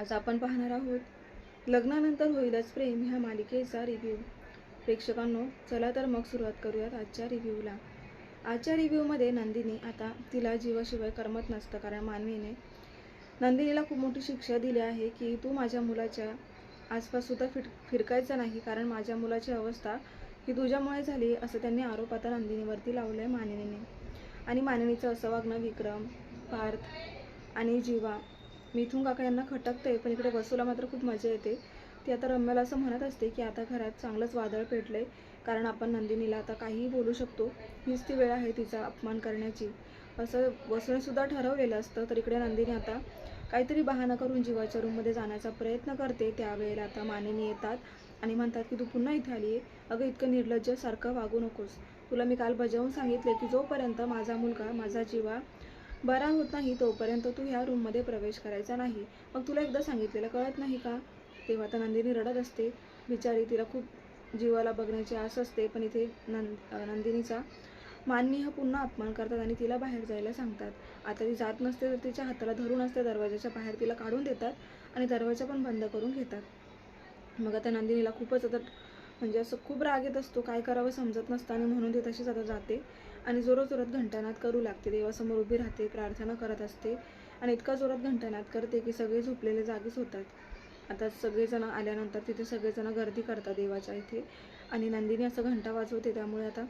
आज आपण पाहणार आहोत लग्नानंतर होईलच प्रेम ह्या मालिकेचा रिव्ह्यू प्रेक्षकांनो चला तर मग सुरुवात करूयात आजच्या रिव्ह्यूला आजच्या रिव्ह्यूमध्ये नंदिनी आता तिला जीवाशिवाय करमत नसतं कारण मानवीने नंदिनीला खूप मोठी शिक्षा दिली आहे की तू माझ्या मुलाच्या आसपास सुद्धा फिर फिरकायचं नाही कारण माझ्या मुलाची अवस्था ही तुझ्यामुळे झाली असं त्यांनी आरोप आता नंदिनीवरती लावलं आहे मानिनीने. आणि मानिनीचं असं वागणं विक्रम पार्थ आणि जीवा मी इथून काका यांना खटकते पण इकडे वसूला मात्र खूप मजा येते. ती आता रम्याला असं म्हणत असते की आता घरात चांगलंच वादळ पेटलंय कारण आपण नंदिनीला आता काहीही बोलू शकतो. हीच ती वेळ आहे तिचा अपमान करण्याची. असं वसूने ठरवलेलं असतं तर इकडे नंदिनी आता काहीतरी बहाणा करून जीवाच्या रूममध्ये जाण्याचा प्रयत्न करते. त्यावेळेला आता मानिनी येतात आणि म्हणतात की तू पुन्हा इथे आली आहे अगं इतकं निर्लज्जसारखं वागू नकोस. तुला मी काल बजावून सांगितले की जोपर्यंत माझा मुलगा माझा जीवा बरा होत नाही तोपर्यंत तू ह्या रूममध्ये प्रवेश करायचा नाही. मग तुला एकदा सांगितलेलं कळत नाही का? तेव्हा तर नंदिनी रडत असते. बिचारी तिला खूप जीवाला बघण्याची आस असते पण इथे नंद नंदिनीचा माननी हा पुन्हा अपमान करतात आणि तिला बाहेर जायला सांगतात. आता ती जात नसते तर तिच्या हाताला धरून असते दरवाजाच्या बाहेर तिला काढून देतात आणि दरवाजा पण बंद करून घेतात. मग आता नंदिनीला खूपच आता म्हणजे असं खूप राग येत असतो. काय करावं समजत नसतं आणि म्हणून ती तशीच आता जाते. आणि जोरात जोरात घंटानाद करू लागते. देवासमोर उभी राहते प्रार्थना करत असते आणि इतका जोरात घंटानाद करते की सगळे झोपलेले जागीच होतात. आता सगळेजण आल्यानंतर तिथे सगळेजण गर्दी करतात देवाच्या इथे आणि नंदिनी असं घंटा वाजवते. त्यामुळे आता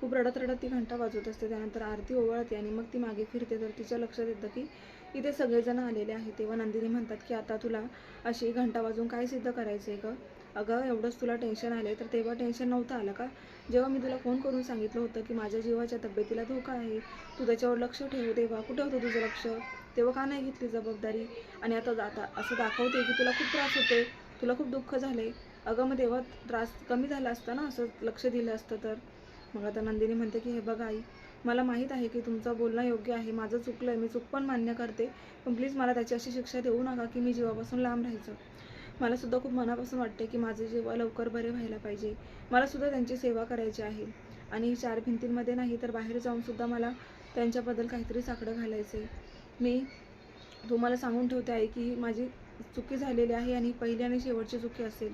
खूप रडत रडत ती घंटा वाजवत असते. त्यानंतर आरती ओवाळते आणि मग ती मागे फिरते. तर तिच्या लक्षात येतं की इथे सगळेजण आलेले आहेत. तेव्हा नंदिनी म्हणतात की आता तुला अशी घंटा वाजवून काय सिद्ध करायचं आहे गं? अगं एवढंच तुला टेन्शन आले तर तेव्हा टेन्शन नव्हतं आलं का? जेव्हा मी तुला फोन करून सांगितलं होतं की माझ्या जीवाच्या तब्येतीला धोका आहे तू त्याच्यावर लक्ष ठेव तेव्हा कुठे होतं तुझं लक्ष? तेव्हा का नाही घेतली जबाबदारी? आणि आता आता असं दाखवते की तुला खूप त्रास होते तुला खूप दुःख झाले अगं मग तेव्हा त्रास कमी झाला असता ना असं लक्ष दिलं असतं तर. मग आता नंदिनी म्हणते की हे बघ आई मला माहीत आहे की तुमचं बोलणं योग्य आहे माझं चुकलं आहे मी चूक पण मान्य करते पण प्लीज मला त्याची अशी शिक्षा देऊ नका की मी जीवापासून लांब राहायचं. मला सुद्धा खूप मनापासून वाटते की माझे जेव्हा लवकर बरे व्हायला पाहिजे मला सुद्धा त्यांची सेवा करायची आहे. आणि चार भिंतींमध्ये नाही तर बाहेर जाऊन सुद्धा मला त्यांच्याबद्दल काहीतरी साकडं घालायचं मी तुम्हाला सांगून ठेवते आहे की माझी चुकी झालेली आहे आणि पहिली आणि शेवटची चुकी असेल.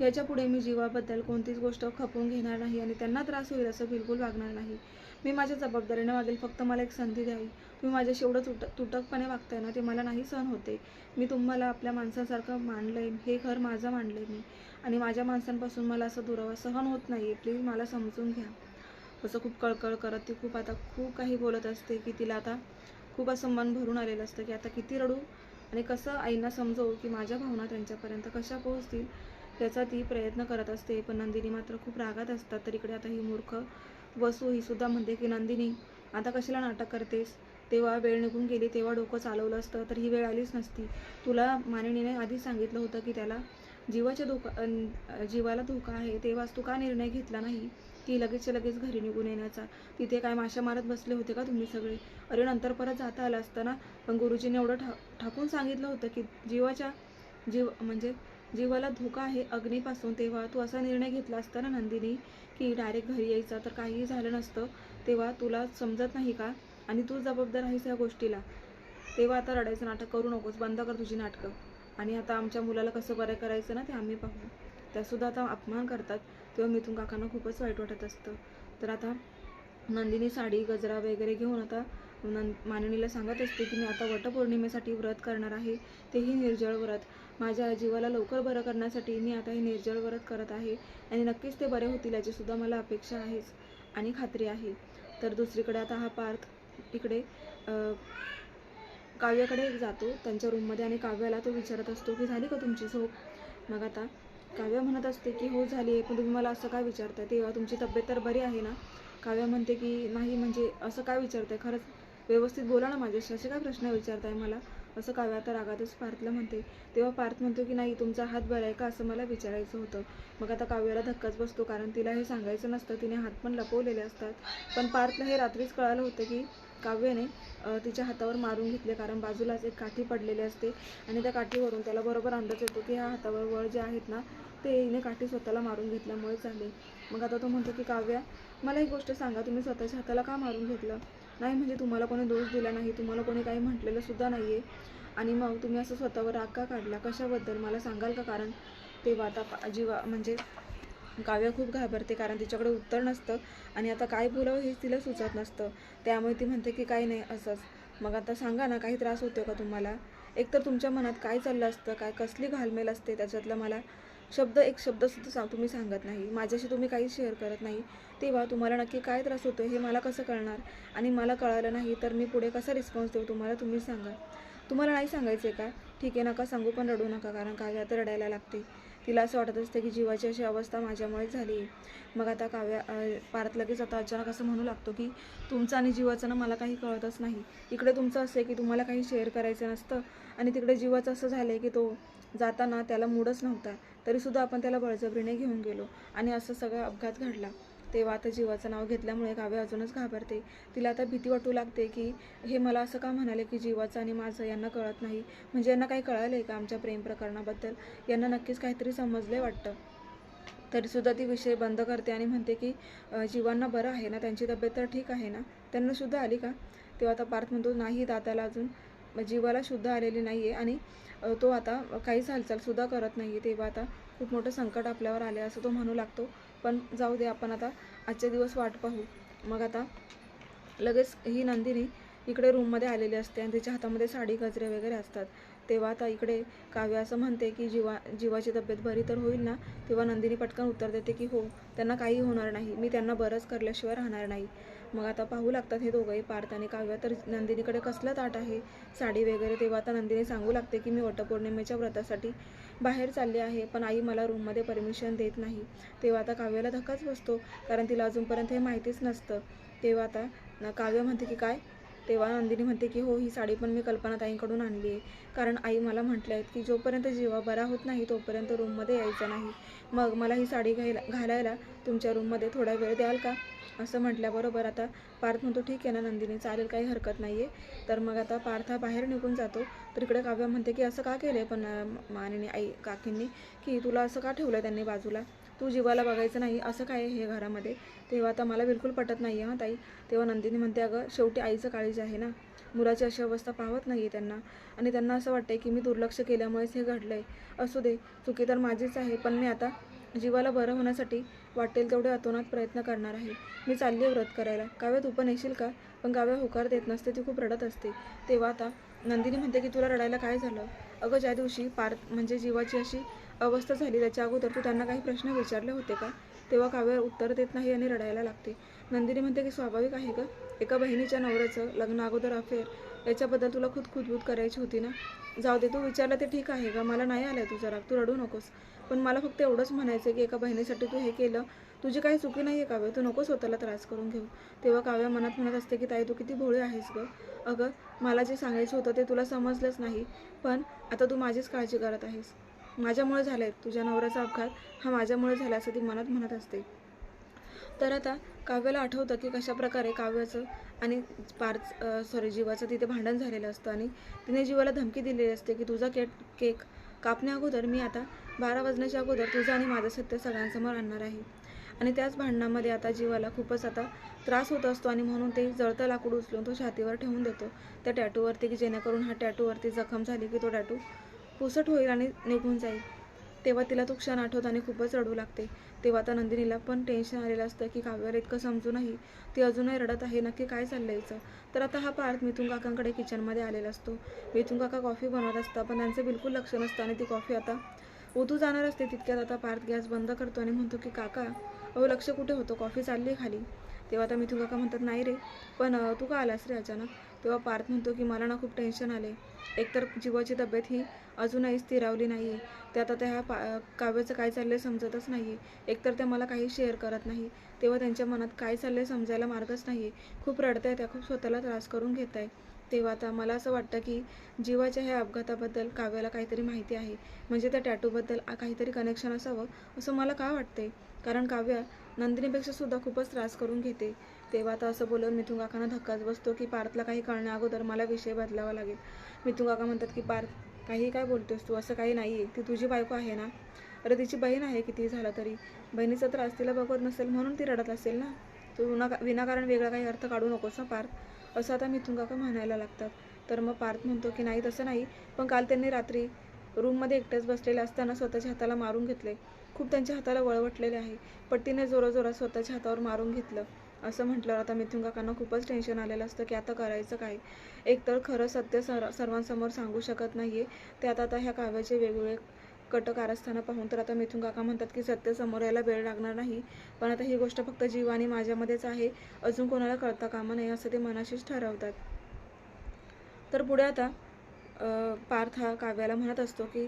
याच्यापुढे मी जीवाबद्दल कोणतीच गोष्ट खपवून घेणार नाही आणि त्यांना त्रास होईल असं बिलकुल वागणार नाही. मी माझ्या जबाबदारीने वागेल फक्त मला एक संधी द्यावी. तुम्ही माझ्याशी एवढं तुट तुटकपणे वागताय ना ते मला नाही सहन होते. मी तुम्हाला आपल्या माणसासारखं मानलं आहे हे घर माझं मानलं आहे मी. आणि माझ्या माणसांपासून मला असं दुरावा सहन होत नाही आहे प्लीज मला समजून घ्या. असं खूप कळकळ करत ती खूप आता खूप काही बोलत असते की तिला आता खूप असं मन भरून आलेलं असतं की आता किती रडू आणि कसं आईंना समजवू की माझ्या भावना त्यांच्यापर्यंत कशा पोहोचतील याचा ती प्रयत्न करत असते. पण नंदिनी मात्र खूप रागात असतात. तर इकडे आता ही मूर्ख वसू ही सुद्धा म्हणते की नंदिनी आता कशाला नाटक करतेस? तेव्हा वेळ निघून गेली तेव्हा डोकं चालवलं असतं तर ही वेळ आलीच नसती. तुला मानिनीने आधीच सांगितलं होतं की त्याला जीवाच्या धोका जीवाला धोका आहे तेव्हाच तू का निर्णय घेतला नाही की लगेचच्या लगेच घरी निघून येण्याचा? तिथे काय माशा मारत बसले होते का तुम्ही सगळे? अरे नंतर परत जाता आलं असताना पण गुरुजीने एवढं ठा ठाकून सांगितलं होतं की जीवाच्या जीव म्हणजे जीवाला धोका आहे अग्नीपासून तेव्हा तू असा निर्णय घेतला असताना नंदिनी? की डायरेक्ट घरी यायचा तर काहीही झालं नसतं तेव्हा तुला समजत नाही का? आणि तू जबाबदार आहेस या गोष्टीला. तेव्हा आता रडायचं नाटक करू नकोस बंद कर तुझी नाटकं. आणि आता आमच्या मुलाला कसं बरं करायचं ना ते आम्ही पाहू. त्यासुद्धा आता अपमान करतात तेव्हा मिथून काकांना खूपच वाईट वाटत असतं. तर आता नंदिनी साडी गजरा वगैरे घेऊन आता नंद माननीला सांगत असते की मी आता वटपौर्णिमेसाठी व्रत करणार आहे तेही निर्जळ व्रत. माझ्या जीवाला लवकर बरं करण्यासाठी मी आता हे निर्जळ व्रत करत आहे आणि नक्कीच ते बरे होतील याचीसुद्धा मला अपेक्षा आहेच आणि खात्री आहे. तर दुसरीकडे आता हा पार्थ इकडे काव्याकडे जातो. त्यांच्या रूममध्ये आणि काव्याला तो विचारत असतो की झाली का तुमची झोप? मग आता काव्या म्हणत असते की हो झाली आहे. पण तुम्ही मला असं काय विचारताय? तेव्हा तुमची तब्येत तर बरी आहे ना? काव्या म्हणते की नाही म्हणजे असं काय विचारताय? खरंच व्यवस्थित बोला ना माझ्याशी. असे काय प्रश्न विचारताय मला? असं काव्या आता रागातच पार्थला म्हणते. तेव्हा पार्थ म्हणतो की नाही तुमचा हात बरा आहे का? असं मला विचारायचं होतं. मग आता काव्याला धक्काच बसतो कारण तिला हे सांगायचं नसतं. तिने हात पण लपवलेले असतात. पण पार्थला हे रात्रीच कळालं होतं की काव्याने तिच्या हातावर मारून घेतले कारण बाजूलाच एक काठी पडलेली असते. आणि त्या काठीवरून त्याला बरोबर अंदाज येतो की ह्या हातावर वळ जे आहेत ना ते हिने काठी स्वतःला मारून घेतल्यामुळे झाले. मग आता तो म्हणतो की काव्या मला एक गोष्ट सांगा. तुम्ही स्वतःच्या हाताला का मारून घेतलं? नाही म्हणजे तुम्हाला कोणी दोष दिला नाही तुम्हाला कोणी काही म्हटलेलं सुद्धा नाही आहे आणि मग तुम्ही असं स्वतःवर राग का काढला? कशाबद्दल? मला सांगाल का? कारण तेव्हा आता जीवा म्हणजे काव्य खूप घाबरते कारण तिच्याकडे उत्तर नसतं. आणि आता काय बोलावं हेच तिला सुचत नसतं. त्यामुळे ती म्हणते की काही नाही असंच. मग आता सांगा ना काही त्रास होतो का तुम्हाला? एकतर तुमच्या मनात काय चाललं असतं? काय कसली घालमेल असते? त्याच्यातलं मला शब्द एक शब्दसुद्धा सांग तुम्ही सांगत नाही. माझ्याशी तुम्ही काहीच शेअर करत नाही. तेव्हा तुम्हाला नक्की काय त्रास होतो हे मला कसं कळणार? आणि मला कळालं नाही तर मी पुढे कसा रिस्पॉन्स देऊ तुम्हाला? तुम्ही सांगा. तुम्हाला नाही सांगायचं आहे का? ठीक आहे नका सांगू पण रडू नका कारण काव्या तर रडायला लागते. तिला असं वाटत असते की जीवाची अशी अवस्था माझ्यामुळेच झाली आहे. मग आता काव्या पारत पार्थ लगेच आता अचानक असं म्हणू लागतो की तुमचं आणि जीवाचं ना मला काही कळतच नाही. इकडे तुमचं असं आहे की तुम्हाला काही शेअर करायचं नसतं. आणि तिकडे जीवाचं असं झालं आहे की तो जाताना त्याला मूडच नव्हता. तरीसुद्धा आपण त्याला बळजबरीने घेऊन गेलो. आणि असं सगळा अपघात घडला. तेव्हा आता जीवाचं नाव घेतल्यामुळे काव्य अजूनच घाबरते. तिला आता भीती वाटू लागते की हे मला असं का म्हणाले की जीवाचं आणि माझं यांना कळत नाही? म्हणजे यांना काही कळालं आहे का आमच्या प्रेम प्रकरणाबद्दल? यांना नक्कीच काहीतरी समजले वाटतं. तरीसुद्धा ती विषय बंद करते आणि म्हणते की जीवांना बरं आहे ना त्यांची तब्येत तर ठीक आहे ना? त्यांनासुद्धा आली का? तेव्हा आता पार्थ म्हणतो नाही दादाला अजून म्हणजे जीवाला शुद्ध आलेली नाही आहे आणि तो आता काहीच हालचालसुद्धा करत नाही आहे तेव्हा आता खूप मोठं संकट आपल्यावर आले असं तो म्हणू लागतो. पण जाऊ दे आपण आता आजचे दिवस वाट पाहू. मग आता लगेच ही नंदिनी इकडे रूममध्ये आलेली असते आणि तिच्या हातामध्ये साडी गजरे वगैरे असतात. तेव्हा आता इकडे काव्य असं म्हणते की जीवा जीवाची तब्येत बरी तर होईल ना? तेव्हा नंदिनी पटकन उत्तर देते की हो त्यांना काही होणार नाही. मी त्यांना बरंच करल्याशिवाय राहणार नाही. मग आता पाहू लागतात हे दोघंही पार्थ आणि काव्य. तर नंदिनीकडे कसला ताट आहे? साडी वगैरे तेव्हा आता नंदिनी सांगू लागते की मी वटपौर्णिमेच्या व्रतासाठी बाहेर चालले आहे पण आई मला रूममध्ये परमिशन देत नाही. तेव्हा आता काव्याला धक्काच बसतो कारण तिला अजूनपर्यंत हे माहितीच नसतं. तेव्हा आता काव्य म्हणते की काय? तेव्हा नंदिनी म्हणते की हो ही साडी पण मी कल्पनाताईंकडून आणली आहे. कारण आई मला म्हटलं आहेत की जोपर्यंत जीवा बरा होत नाही तोपर्यंत रूममध्ये यायचं नाही. मग मला ही साडी घायला घालायला तुमच्या रूममध्ये थोडा वेळ द्याल का? असं म्हटल्याबरोबर आता पार्थ म्हणतो ठीक आहे ना नंदिनी चालेल काही हरकत नाही आहे तर मग आता पार्थ हा बाहेर निघून जातो. तर इकडे काव्य म्हणते की असं का केलं आहे पण अं, मानेने आई काकींनी की तुला असं का ठेवलं त्यांनी बाजूला? तू जीवाला बघायचं नाही असं काय आहे हे घरामध्ये? तेव्हा आता मला बिलकुल पटत नाही आहे हां ताई. तेव्हा नंदिनी म्हणते अगं शेवटी आईचं काळजी आहे ना. मुलाची अशी अवस्था पाहत नाही आहे त्यांना. आणि त्यांना असं वाटतंय की मी दुर्लक्ष केल्यामुळेच हे घडलं आहे असू दे चुकी तर माझीच आहे पण मी आता जीवाला बरं होण्यासाठी वाटेल तेवढे अतोनात प्रयत्न करणार आहे. मी चालली आहे व्रत करायला. काव्यात तू पण येशील का? पण काव्य होकार देत नसते ती खूप रडत असते. तेव्हा आता नंदिनी म्हणते की तुला रडायला काय झालं? अगं ज्या दिवशी पार म्हणजे जीवाची अशी अवस्था झाली त्याच्या अगोदर तू त्यांना काही प्रश्न विचारले होते का? तेव्हा काव्य उत्तर देत नाही आणि रडायला लागते. नंदिनी म्हणते की स्वाभाविक आहे का एका बहिणीच्या नवऱ्याचं लग्न अगोदर अफेअर याच्याबद्दल तुला खुद खुदबूत करायची होती ना? जाऊ दे तू विचारलं ते ठीक आहे का मला नाही आलं तुझा राग तू रडू नकोस. पण मला फक्त एवढंच म्हणायचं की एका बहिणीसाठी तू हे केलं तुझी काही चुकी नाही आहे काव्य तू नको स्वतःला त्रास करून घेऊ. तेव्हा काव्य मनात म्हणत असते की ताई तू किती भोळी आहेस गं. अगं मला जे सांगायचं होतं ते तुला समजलंच नाही पण आता तू माझीच काळजी करत आहेस. माझ्यामुळे झालं आहे तुझ्या नवऱ्याचा अपघात हा माझ्यामुळे झाला असं ती मनात म्हणत असते. तर आता काव्याला आठवतं की कशा प्रकारे काव्याचं आणि पार्थ सॉरी जीवाचं तिथे भांडण झालेलं असतं आणि तिने जीवाला धमकी दिलेली असते की तुझा केक केक कापण्या अगोदर मी आता बारा वाजण्याच्या अगोदर तुझं आणि माझं सत्य सगळ्यांसमोर आणणार आहे. आणि त्याच भांडणामध्ये आता जीवाला खूपच आता त्रास होत असतो आणि म्हणून ते जळतं लाकूड उचलून तो छातीवर ठेवून देतो. त्या टॅटूवरती की जेणेकरून हा टॅटूवरती जखम झाली की तो टॅटू पुसट होईल आणि निघून जाईल. तेव्हा तिला तो क्षण आठवत आणि खूपच रडू लागते. तेव्हा आता नंदिनीला पण टेन्शन आलेलं असतं की काव्याला इतकं समजूनही ती अजूनही रडत आहे नक्की काय चाललं यायचं तर आता हा पार्थ मिथून काकांकडे किचनमध्ये आलेला असतो. मिथून काका कॉफी बनवत असतात पण त्यांचं बिलकुल लक्ष नसतं आणि ती कॉफी आता ओतू जाणार असते तितक्यात आता पार्थ गॅस बंद करतो आणि म्हणतो की काका अहो लक्ष कुठे होतं? कॉफी चालली आहे खाली. तेव्हा आता मिथून काका म्हणतात नाही रे पण तू का आलास रे अचानक? तेव्हा पार्थ म्हणतो की मला ना खूप टेन्शन आले एकतर जीवाची तब्येत ही अजूनही स्थिरावली नाही आहे ते आता त्या पा काव्याचं काय चाललं आहे समजतच नाही आहे एकतर त्या मला काही शेअर करत नाही. तेव्हा त्यांच्या मनात काय चाललं आहे समजायला मार्गच नाही आहे खूप रडत आहे त्या खूप स्वतःला त्रास करून घेत आहे तेव्हा आता मला असं वाटतं की जीवाच्या ह्या अपघाताबद्दल काव्याला काहीतरी माहिती आहे. म्हणजे त्या टॅटूबद्दल काहीतरी कनेक्शन असावं असं मला का वाटते कारण काव्या नंदिनीपेक्षा सुद्धा खूपच त्रास करून घेते. तेव्हा आता असं बोलून मिथून काकांना धक्काच बसतो की पार्थला काही कळण्या अगोदर मला विषय बदलावा लागेल. मिथून काका म्हणतात की पार्थ काही काय बोलतोस तू? असं काही नाही आहे ती तुझी बायको आहे ना? अरे तिची बहीण आहे किती झालं तरी. बहिणीचा त्रास तिला बघवत नसेल म्हणून ती रडत असेल ना? तू विना विनाकारण वेगळा काही अर्थ काढू नकोस ना पार्थ. असं आता मिथून काका म्हणायला लागतात. तर मग पार्थ म्हणतो की नाही तसं नाही. पण काल त्यांनी रात्री रूममध्ये एकटेच बसलेले असताना स्वतःच्या हाताला मारून घेतले. खूप त्यांच्या हाताला वळवटलेले आहे. पट्टीने जोराजोरात स्वतःच्या हातावर मारून घेतलं. असं म्हटल्यावर आता मिथुन काकांना खूपच टेन्शन आलेलं असतं की आता करायचं काय? एकतर खरं सत्य सर सर्वांसमोर सांगू शकत नाही आहे ते आता आता ह्या काव्याचे वेगवेगळे कट कारस्थानं पाहून तर आता मिथून काका म्हणतात की सत्य समोर यायला वेळ लागणार नाही. पण आता ही गोष्ट फक्त जीव आणि माझ्यामध्येच आहे. अजून कोणाला कळता कामा नये असं ते मनाशीच ठरवतात. तर पुढे आता पार्थ हा काव्याला म्हणत असतो की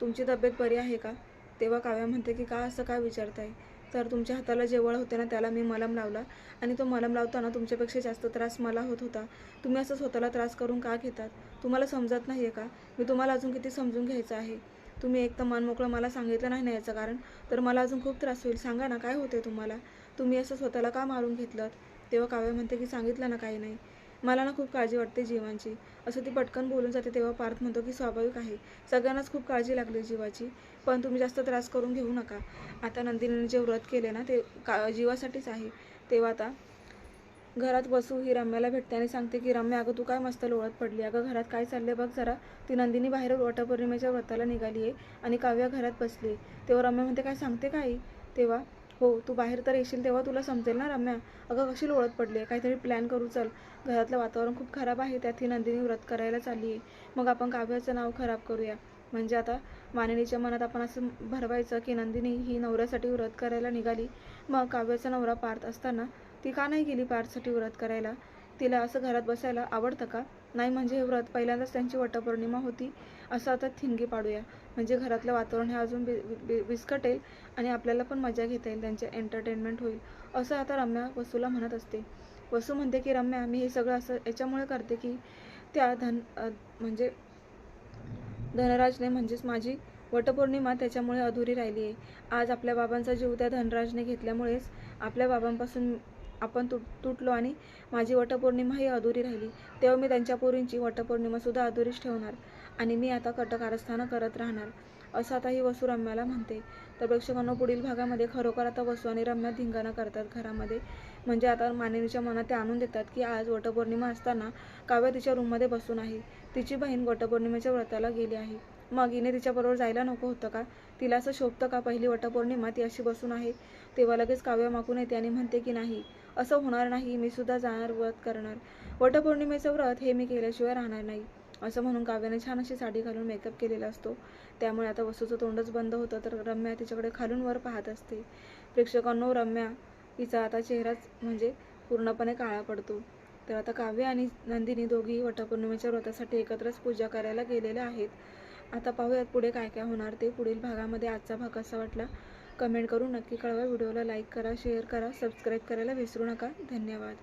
तुमची तब्येत बरी आहे का? तेव्हा काव्या म्हणते की का असं काय विचारताय? तर तुमच्या हाताला जे वळ होते ना त्याला मी मलम लावला. आणि तो मलम लावताना तुमच्यापेक्षा जास्त त्रास मला होत होता. तुम्ही असं स्वतःला त्रास करून का घेतात? तुम्हाला समजत नाही आहे का? मी तुम्हाला अजून किती समजून घ्यायचं आहे? तुम्ही एक तर मन मोकळं मला सांगितलं नाही ना याचं कारण तर मला अजून खूप त्रास होईल. सांगा ना काय होते तुम्हाला? तुम्ही असं स्वतःला का मारून घेतलं तेव्हा काव्या म्हणते की सांगितलं ना काही नाही. मला ना खूप काळजी वाटते जीवांची. असं ती पटकन बोलून जाते तेव्हा पार्थ म्हणतो की स्वाभाविक आहे. सगळ्यांनाच खूप काळजी लागली जीवाची. पण तुम्ही जास्त त्रास करून घेऊ नका. आता नंदिनीने जे व्रत केले ना ते का जीवासाठीच आहे. तेव्हा आता घरात बसू ही रम्याला भेटते आणि सांगते की रम्या अगं तू काय मस्त लोळत पडली. अगं घरात काय चाललंय बघ जरा. ती नंदिनी बाहेर वटपौर्णिमेच्या व्रताला निघाली आहे आणि काव्या घरात बसली तेव्हा रम्या म्हणते काय सांगते काही? तेव्हा हो तू बाहेर तर येशील तेव्हा तुला समजेल ना रम्या. अगं कशी लोळत पडली आहे? काहीतरी प्लॅन करू चल. घरातलं वातावरण खूप खराब आहे त्यात ही नंदिनी व्रत करायला चालली आहे. मग आपण काव्याचं नाव खराब करूया. म्हणजे आता मानिनीच्या मनात आपण असं भरवायचं की नंदिनी ही नवऱ्यासाठी व्रत करायला निघाली. मग काव्याचा नवरा पार्थ असताना ती का नाही गेली पार्थसाठी व्रत करायला? तिला असं घरात बसायला आवडतं का? नाही म्हणजे हे व्रत पहिल्यांदाच त्यांची वटपौर्णिमा होती. असं आता थिंगी पाडूया. म्हणजे घरातलं वातावरण हे अजून बि बि विस्कटेल आणि आपल्याला पण मजा घेता येईल त्यांचे एंटरटेनमेंट होईल. असं आता रम्या वसूला म्हणत असते. वसू म्हणते की रम्या मी हे सगळं असं याच्यामुळे करते की त्या धन म्हणजे धनराजने म्हणजेच माझी वटपौर्णिमा त्याच्यामुळे अधुरी राहिली आहे. आज आपल्या बाबांचा जीव त्या धनराजने घेतल्यामुळेच आपल्या बाबांपासून आपण तुट तुटलो आणि माझी वटपौर्णिमा ही अधुरी राहिली. तेव्हा मी त्यांच्या पोरींची वटपौर्णिमासुद्धा अधुरीच ठेवणार. आणि मी आता कटकारस्थानं करत राहणार असं आता ही वसू रम्याला म्हणते. तर प्रेक्षकांना पुढील भागामध्ये खरोखर आता वसू आणि रम्या धिंगाणा करतात घरामध्ये. म्हणजे आता मानिनीच्या मनात ते आणून देतात की आज वटपौर्णिमा असताना काव्या तिच्या रूममध्ये बसून आहे. तिची बहीण वटपौर्णिमेच्या व्रताला गेली आहे. मग हिने तिच्याबरोबर जायला नको होतं का? तिला असं शोभतं का पहिली वटपौर्णिमा ती अशी बसून आहे? तेव्हा लगेच काव्य मागून येते आणि म्हणते की नाही असं होणार नाही मी सुद्धा जाणार व्रत करणार. वटपौर्णिमेचं व्रत हे मी केल्याशिवाय राहणार नाही. असं म्हणून काव्याने छान अशी साडी घालून मेकअप केलेला असतो. त्यामुळे आता वस्तूचं तोंडच बंद होतं तर रम्या तिच्याकडे खालून वर पाहत असते. प्रेक्षकांनो रम्या तिचा आता चेहराच म्हणजे पूर्णपणे काळा पडतो. तर आता काव्य आणि नंदिनी दोघी वटपौर्णिमेच्या व्रतासाठी एकत्रच पूजा करायला गेलेल्या आहेत. आता पाहूयात पुढे काय काय होणार ते. पुढील भागामध्ये आजचा भाग कसा वाटला? कमेंट करून नक्की कळवा. व्हिडिओला लाईक करा शेअर करा सबस्क्राईब करायला विसरू नका. धन्यवाद.